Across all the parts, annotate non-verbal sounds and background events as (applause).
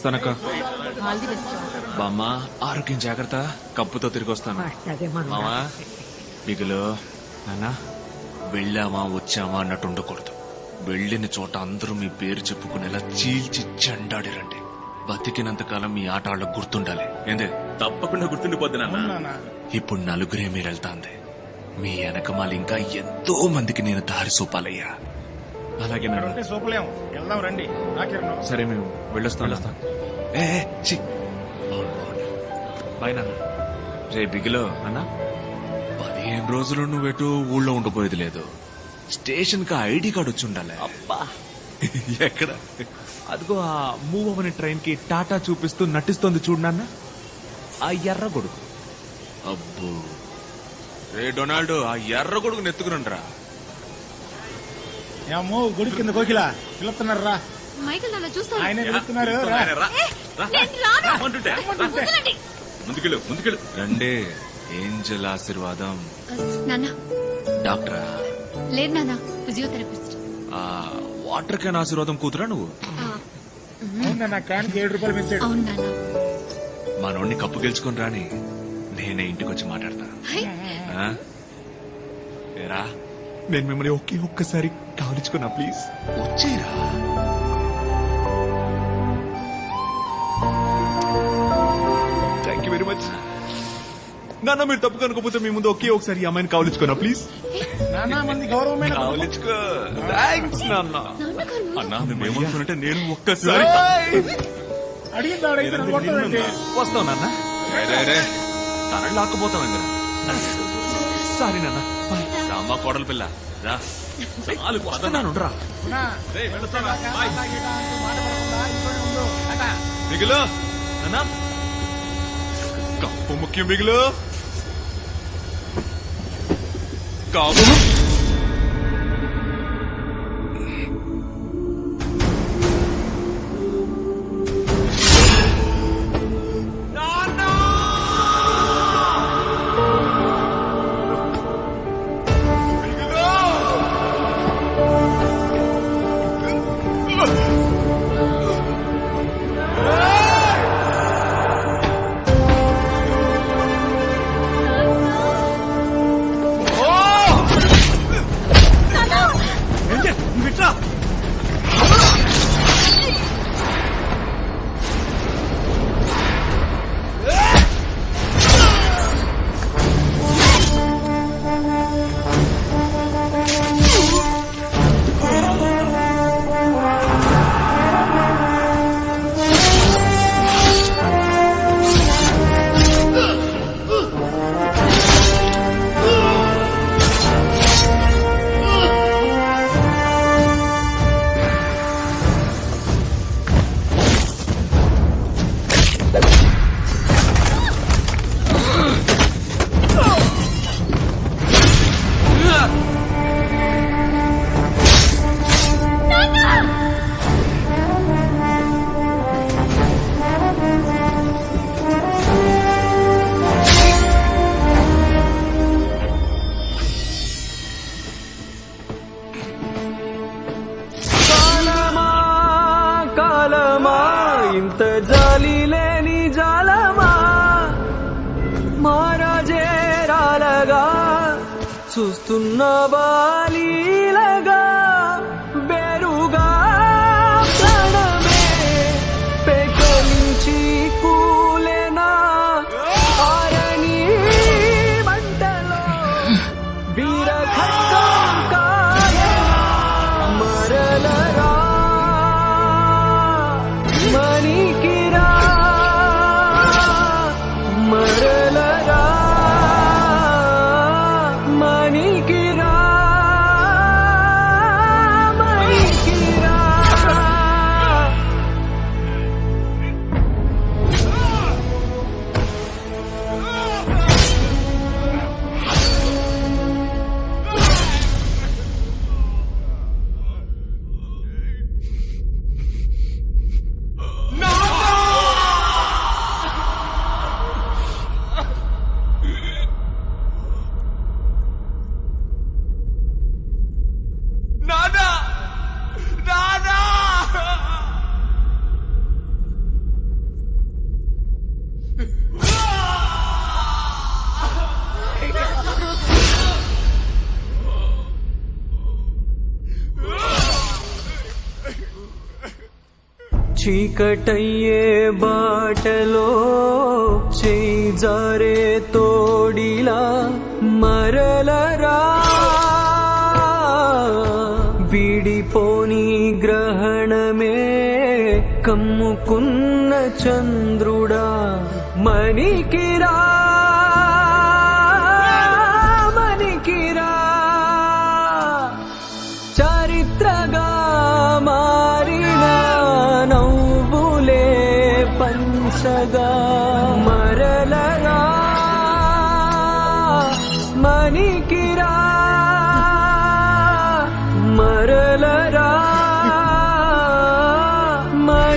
వస్తానక్క బామ్మ ఆరోగ్యం జాగ్రత్త. కప్పుతో తిరిగి వస్తాను మామా. మిగులు. నాన్న వెళ్ళామా వచ్చామా అన్నట్టు ఉండకూడదు. వెళ్ళిన చోట అందరూ మీ పేరు చెప్పుకునేలా చీల్చి చెండాడిరండి. బతికినంత కాలం మీ ఆట వాళ్ళకు గుర్తుండాలి. ఏందే? తప్పకుండా గుర్తుండిపోద్ది నాన్న. ఇప్పుడు నలుగురే మీరు వెళ్తాంది మీ వెనకమాల ఇంకా ఎంతో మందికి నేను దారి చూపాలయ్యా. అలాగే నాన్న ఉంటే సూపలేం వెళ్దాం రండి. నాకిరణం సరే మేము వెళ్ళొస్తాం ఏ ఏ. బాయ్ నాన్న. రే బిగిలో అన్నా. పదిహేను రోజులు నువ్వెటు ఊళ్ళో ఉండిపోయేది లేదు. స్టేషన్కి ఐడి కార్డు వచ్చి ఉండాలి. అబ్బా. (laughs) ఎక్కడ? అదిగో ఆ మూవ్ అవని ట్రైన్కి టాటా చూపిస్తూ నటిస్తోంది చూడు నాన్న. ఆ ఎర్ర కొడుకు అబ్బో. రే డొనాల్డ్ ఆ ఎర్ర కొడుకు నెత్తుకునండ్రా ఏమో గుడి కింద కోకిల. పిలుస్తున్నారు రా మైకల్ నన్ను చూస్తాను ఆయనే పిలుస్తున్నారు రా. నేను రాను. వదలండి. ముందుకెళ్ళు ముందుకెళ్ళు. రండే ఏంజల్ ఆశీర్వాదం. నాన్న. డాక్టరా? లేదు నాన్న. ఫిజియోథెరపిస్ట్. ఆ వాటర్ క్యాన్ ఆశీర్వాదం కూతురా నువ్వు? అవునా నా క్యాన్కి ఏడు రూపాయలు పెంచాడు. అవును నాన్న. మనోడిని కప్పు గెలుచుకొని రాని నేనే ఇంటికి వచ్చి మాట్లాడతా. హై, ఆ? ఏరా? నేను మిమ్మల్ని ఒకే ఒక్కసారి కావలించుకున్నా ప్లీజ్. వచ్చేరా. థ్యాంక్ యూ వెరీ మచ్ నాన్న మీరు తప్పు కనుకోపోతే మీ ముందు ఒకే ఒకసారి ఈ అమ్మాయిని కావలించుకున్నా ప్లీజ్? నానా మంది గౌరవమైన కావలించుకో థ్యాంక్స్ నాన్న. అన్నా మేమేమనుకున్నట్టే నేను ఒక్కసారి. వస్తావు నాన్న. తనని లాక్కుపోతాం సారీ నాన్న. బాయ్. రామ్మా కోడలు పిల్ల. రా. చాలు పద. వస్తున్నాను రా నా, రేయ్, వెళ్ళొస్తానా? Tata, bye. టాటా, గీటా అంటూ మాట పడకుండా ఇంట్లోనే ఉండు. టాటా. మిగులు. నాన్న. కప్పు ముఖ్యం మిగులు. కాపు మారాజే రాలగా చూస్తున్న బాలీల చీకటయ్యే బాటలో చేయి జారే తోడిలా మరలరా. విడిపోని గ్రహణమే కమ్ముకున్న చంద్రుడా మణికిరా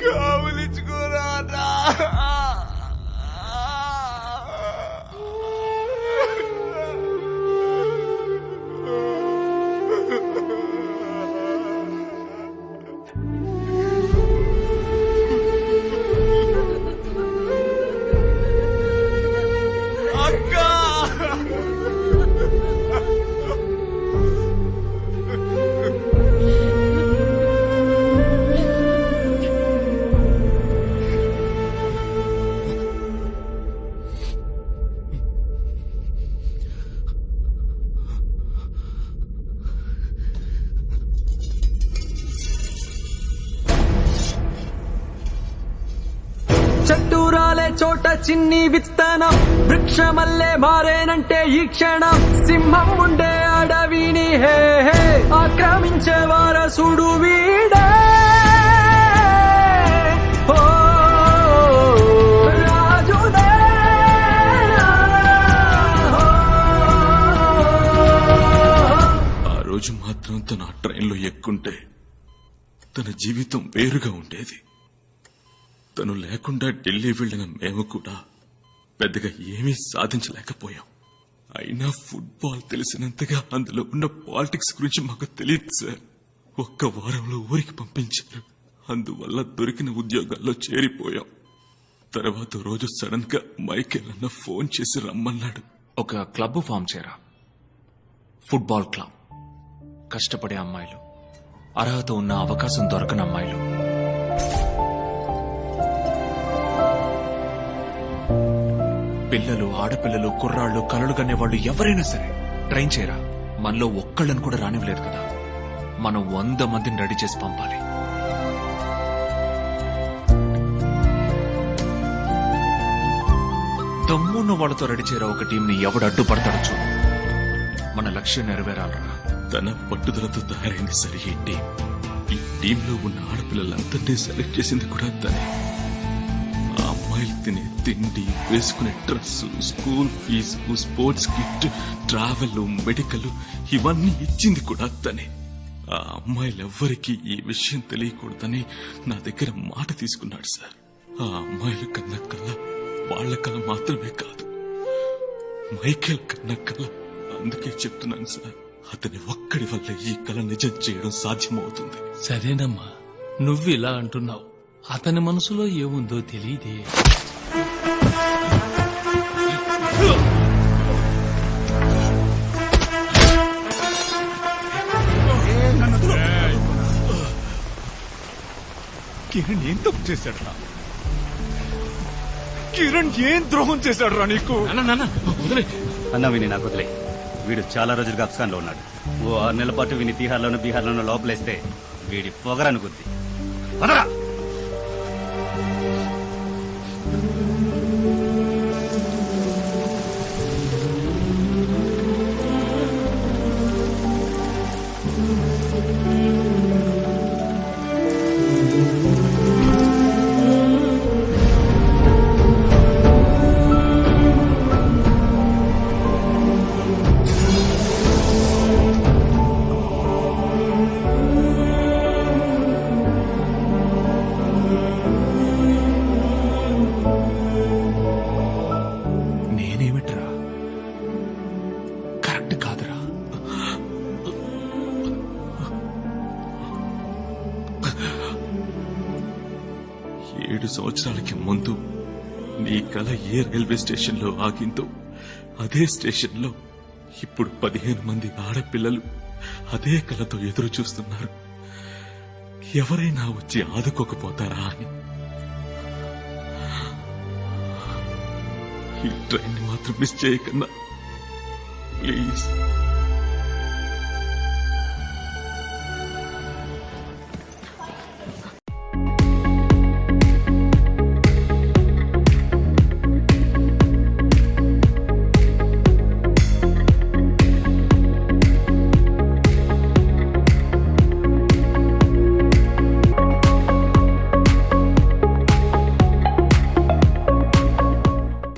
కావలించుకోరా చిన్ని విత్తనం వృక్షమల్లే మారేనంటే ఈ క్షణం. సింహం ఉండే అడవిని హే హే ఆక్రమించే వారసుడు వీడే. ఆ రోజు మాత్రం తన ఆ ట్రైన్లో ఎక్కుంటే తన జీవితం వేరుగా ఉండేది. తను లేకుండా ఢిల్లీ వెళ్ళిన మేము కూడా పెద్దగా ఏమీ సాధించలేకపోయాం. అయినా ఫుట్బాల్ తెలిసినంతగా అందులో ఉన్న పాలిటిక్స్ గురించి మాకు తెలియదు సార్. ఒక్క వారంలో ఊరికి పంపించారు. అందువల్ల దొరికిన ఉద్యోగాల్లో చేరిపోయాం. తర్వాత రోజు సడన్గా మైకేల్ అన్న ఫోన్ చేసి రమ్మన్నాడు. ఒక క్లబ్ ఫామ్ చేరా. Football club. కష్టపడే అమ్మాయిలు. అర్హత ఉన్న అవకాశం దొరకని అమ్మాయిలు. పిల్లలు ఆడపిల్లలు కుర్రాళ్ళు కలలు కనే వాళ్ళు ఎవరైనా సరే ట్రైన్ చేయరా? మనలో ఒక్కళ్ళని కూడా రానివ్వలేదు కదా. మనం వంద మందిని రెడీ చేసి పంపాలి. దమ్మున్న వాళ్ళతో రెడీ చేయరా? ఒక టీంని ఎవడు అడ్డుపడతాడో చూడు. మన లక్ష్యం నెరవేరాలరా. తన పట్టుదలతో తయారైన సరే ఈ టీం. ఈ టీంలో ఉన్న ఆడపిల్లలందరినీ సెలెక్ట్ చేసింది కూడా తనే. ఆయిల్ తినే తిండి వేసుకునే dress school fees sports kit travel medical ఇవన్నీ ఇచ్చింది కూడా తనే ఆ అమ్మాయిలెవ్వరికీ ఈ విషయం తెలియకూడదని నా దగ్గర మాట తీసుకున్నాడు సార్. ఆ అమ్మాయిల కన్న కళ వాళ్ళ కళ మాత్రమే కాదు. మైకేల్ కన్న కళ అందుకే చెప్తున్నాను సార్. అతని ఒక్కడి వల్ల ఈ కళ నిజం చేయడం సాధ్యమవుతుంది. సరేనమ్మా నువ్వు ఇలా అంటున్నావు. అతని మనసులో ఏముందో తెలియదే కిరణ్ ఏం తప్పు చేశాడు రా? కిరణ్ ఏం ద్రోహం చేశాడు రా నీకు? నాన్న నాన్న వదిలే. అన్న విని నాకు వదిలే. వీడు చాలా రోజులుగా అఫ్ఘాన్లో ఉన్నాడు. ఓ ఆరు నెలల పాటు విని తీహార్లోనూ బీహార్లోనూ లోపలేస్తే వీడి పొగరనుకుంది. పదరా సంవత్సరాలకి ముందు నీ కళ ఏ రైల్వే స్టేషన్లో ఆగిందో అదే స్టేషన్లో ఇప్పుడు పదిహేను మంది ఆడపిల్లలు అదే కళతో ఎదురు చూస్తున్నారు. ఎవరైనా వచ్చి ఆదుకోకపోతారా అని. ఈ ట్రైన్ మాత్రం మిస్ చేయకన్నా ప్లీజ్.